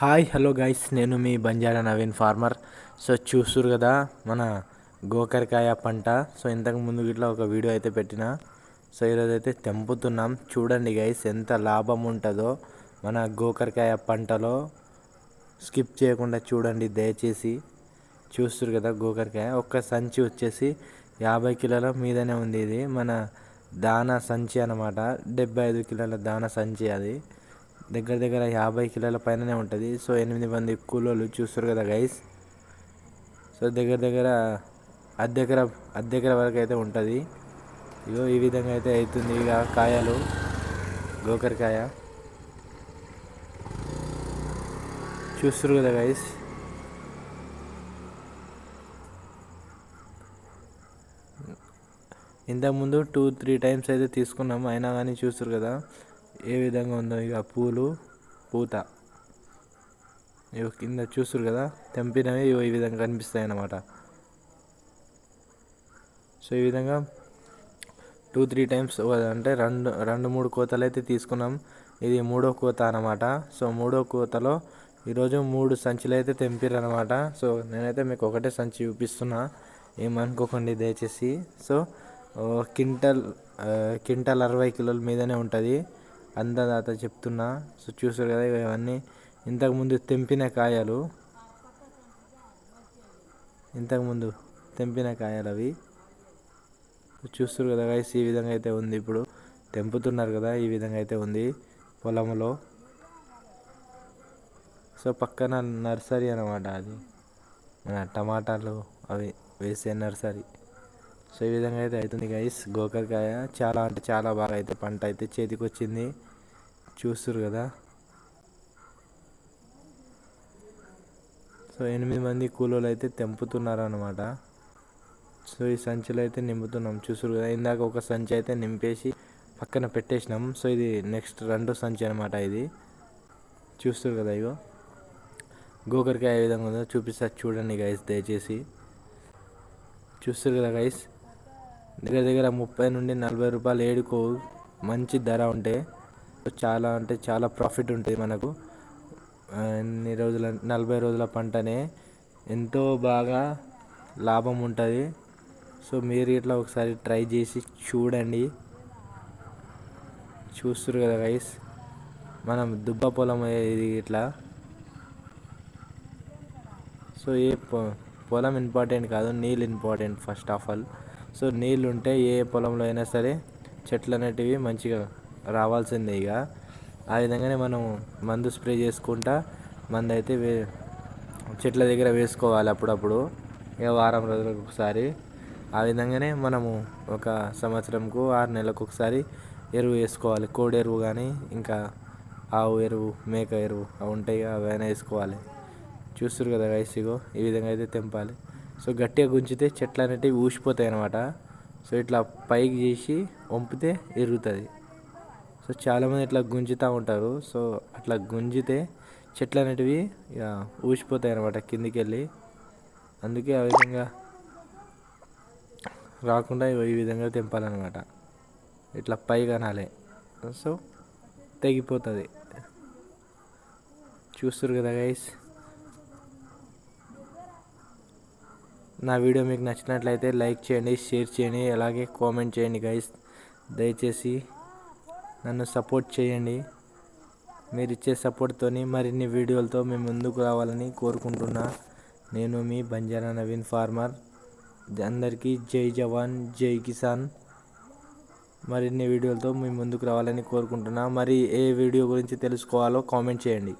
Hi hello guys నేను మీ Banjara Naveen farmer. So చూస్తురు కదా మన గోకరకాయ పంట. సో ఇంతకు ముందు ఇట్లా ఒక వీడియో అయితే పెట్టిన. సో ఈరోజు అయితే తెంపుతున్నాం. చూడండి గైస్ ఎంత లాభం ఉంటుందో మన గోకరకాయ పంటలో. స్కిప్ చేయకుండా చూడండి దయచేసి. చూస్తురు కదా గోకరకాయ ఒక్క సంచి వచ్చేసి యాభై కిలోల మీదనే ఉంది ఇది. మన దాన సంచి అనమాట డెబ్బై ఐదు కిలోల దాన సంచి అది. దగ్గర దగ్గర యాభై కిలోల పైననే ఉంటుంది. సో ఎనిమిది మంది కూలోళ్ళు చూస్తారు కదా గైస్ సో దగ్గర దగ్గర అద్దెకర అద్దెకర వరకు అయితే ఉంటుంది. ఇగో ఈ విధంగా అయితే అవుతుంది ఇక కాయలు. గోకరకాయ. చూస్తారు కదా గైస్ ఇంతకుముందు టూ త్రీ టైమ్స్ అయితే తీసుకున్నాము అయినా కానీ చూస్తారు కదా? ఏ విధంగా ఉందో ఇక పూలు పూత. ఇవి కింద చూస్తారు కదా? తెంపినవి ఈ విధంగా కనిపిస్తాయి అన్నమాట సో ఈ విధంగా టూ త్రీ టైమ్స్ అంటే రెండు రెండు మూడు కోతలు అయితే తీసుకున్నాం. ఇది మూడో కోత అనమాట సో మూడో కోతలో ఈరోజు మూడు సంచులు అయితే తెంపారు అనమాట సో నేనైతే మీకు ఒకటే సంచి చూపిస్తున్నా. ఏమనుకోకండి దయచేసి. సో క్వింటల్ క్వింటల్ అరవై కిలోల మీదనే ఉంటుంది. అందదాత చెప్తున్నా. సో చూస్తారు కదా ఇవన్నీ ఇంతకుముందు తెంపిన కాయలు. ఇంతకుముందు తెంపిన కాయలు అవి. చూస్తారు కదా గైస్ ఈ విధంగా అయితే ఉంది ఇప్పుడు. తెంపుతున్నారు కదా ఈ విధంగా అయితే ఉంది పొలంలో సో పక్కన నర్సరీ అనమాట అది. మన టమాటాలు అవి వేసే నర్సరీ. సో ఈ విధంగా అయితే అవుతుంది గైస్ గోకరకాయ చాలా అంటే చాలా బాగా అయితే పంట అయితే చేతికి వచ్చింది చూస్తారు కదా? సో ఎనిమిది మంది కూలోళ్ళు అయితే తెంపుతున్నారు అనమాట సో ఈ సంచిలో అయితే నింపుతున్నాం. చూసారు కదా? ఇందాక ఒక సంచి అయితే నింపేసి పక్కన పెట్టేసినాం. సో ఇది నెక్స్ట్ రెండో సంచి అనమాట ఇది. చూస్తారు కదా ఇగో? గోకరకాయ ఏ విధంగా ఉందో చూపిస్తా చూడండి గైస్ దయచేసి. చూస్తారు కదా గైస్ దగ్గర దగ్గర ముప్పై నుండి నలభై రూపాయలు ఏడుకో మంచి ధర ఉంటే చాలా అంటే చాలా ప్రాఫిట్ ఉంటుంది మనకు. ఎన్ని రోజుల నలభై రోజుల పంటనే ఎంతో బాగా లాభం ఉంటుంది. సో మీరు ఇట్లా ఒకసారి ట్రై చేసి చూడండి. చూస్తారు కదా గైస్ మనం దుబ్బ పొలం ఇది ఇట్లా. సో ఏ పొలం ఇంపార్టెంట్ కాదు నీళ్ళు important first of all so నీళ్ళు ఉంటే ఏ పొలంలో అయినా సరే చెట్లు అనేటివి మంచిగా రావాల్సిందే ఇక. ఆ విధంగానే మనం మందు స్ప్రే చేసుకుంటా మందు అయితే వే చెట్ల దగ్గర వేసుకోవాలి అప్పుడప్పుడు. ఇక వారం రోజులకు ఒకసారి. ఆ విధంగానే మనము ఒక సంవత్సరంకు ఆరు నెలలకు ఒకసారి ఎరువు వేసుకోవాలి. కోడి ఎరువు కానీ ఇంకా ఆవు ఎరువు మేక ఎరువు అవి ఉంటాయి అవైనా వేసుకోవాలి. చూస్తారు కదా రైస్ ఇగో ఈ విధంగా అయితే తెంపాలి. సో గట్టిగా గుంజితే చెట్లు అనేటివి ఊసిపోతాయి అనమాట సో ఇట్లా పైకి చేసి వంపితే ఎరుగుతుంది. సో చాలామంది ఇట్లా గుంజుతూ ఉంటారు. సో అట్లా గుంజితే చెట్లు అనేటివి ఇక ఊసిపోతాయి అనమాట కిందికి వెళ్ళి అందుకే ఆ విధంగా రాకుండా ఈ విధంగా తెంపాలన్నమాట. ఇట్లా పై కనాలి సో తెగిపోతుంది. చూస్తారు కదా గైస్ నా వీడియో మీకు నచ్చినట్లయితే లైక్ చేయండి షేర్ చేయండి అలాగే కామెంట్ చేయండి గైస్ దయచేసి నన్ను సపోర్ట్ చేయండి. మీరు ఇచ్చే సపోర్ట్తో మరిన్ని వీడియోలతో మేము ముందుకు రావాలని కోరుకుంటున్నా. నేను మీ బంజారా నవీన్ ఫార్మర్. అందరికీ జై జవాన్ జై కిసాన్. మరిన్ని వీడియోలతో మేము ముందుకు రావాలని కోరుకుంటున్నా. మరి ఏ వీడియో గురించి తెలుసుకోవాలో కామెంట్ చేయండి.